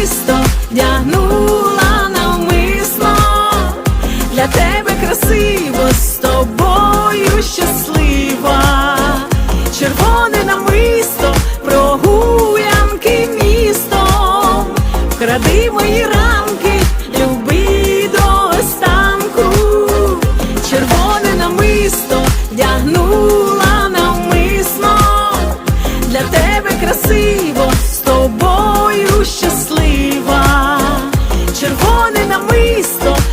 намисто вдягнула навмисно, для тебе красиво з тобою щаслива, червоне намисто, прогулянки містом, вкради мої ранки, люби до останку, червоне намисто вдягнула навмисно, для тебе красиво з Cristo.